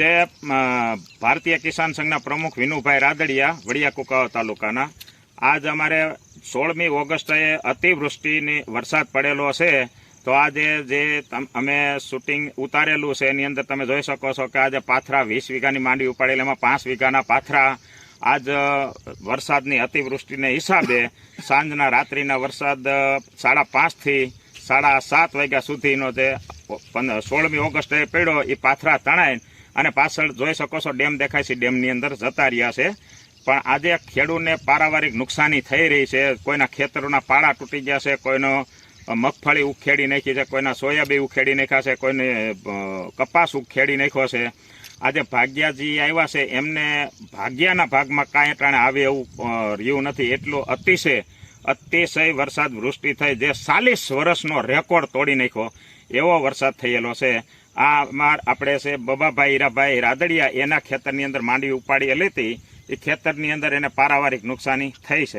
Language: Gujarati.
જે ભારતીય કિસાન સંઘના પ્રમુખ વિનુભાઈ રાદડિયા, વડિયા કુકાવા તાલુકાના. આજ અમારે સોળમી ઓગસ્ટે અતિવૃષ્ટિની વરસાદ પડેલો છે. તો આજે જે અમે શૂટિંગ ઉતારેલું છે, એની અંદર તમે જોઈ શકો છો કે આજે પાથરા વીસ વીઘાની માંડી ઉપાડેલી એમાં પાંચ વીઘાના પાથરા આજ વરસાદની અતિવૃષ્ટિને હિસાબે સાંજના રાત્રિના વરસાદ સાડા પાંચથી સાડા સાત વાગ્યા સુધીનો જે પંદર, સોળમી ઓગસ્ટે પડ્યો એ પાથરા તણાય અને પાછળ જોઈ શકો છો, ડેમ દેખાય છે, ડેમની અંદર જતા રહ્યા છે. પણ આજે ખેડૂતને પારાવારિક નુકસાની થઈ રહી છે, કોઈના ખેતરોના પાળા તૂટી ગયા છે, કોઈનો મગફળી ઉખેડી નાખી છે, કોઈના સોયાબીન ઉખેડી નાખ્યા છે, કોઈને કપાસ ઉખેડી નાખ્યો છે. આજે ભાગ્યાજી આવ્યા છે, એમને ભાગ્યાના ભાગમાં કાંઈ ટાણે આવે એવું રહ્યું નથી. એટલું અતિશય અતિશય વરસાદ વૃષ્ટિ થઈ, જે ચાલીસ વર્ષનો રેકોર્ડ તોડી નાખ્યો. એવો વરસાદ થયેલો છે. આ આપણે છે બબાભાઈ, હીરાભાઈ, રાદડિયા, એના ખેતરની અંદર માંડવી ઉપાડી લેતી એ ખેતરની અંદર એને પારાવારિક નુકસાની થઈ છે.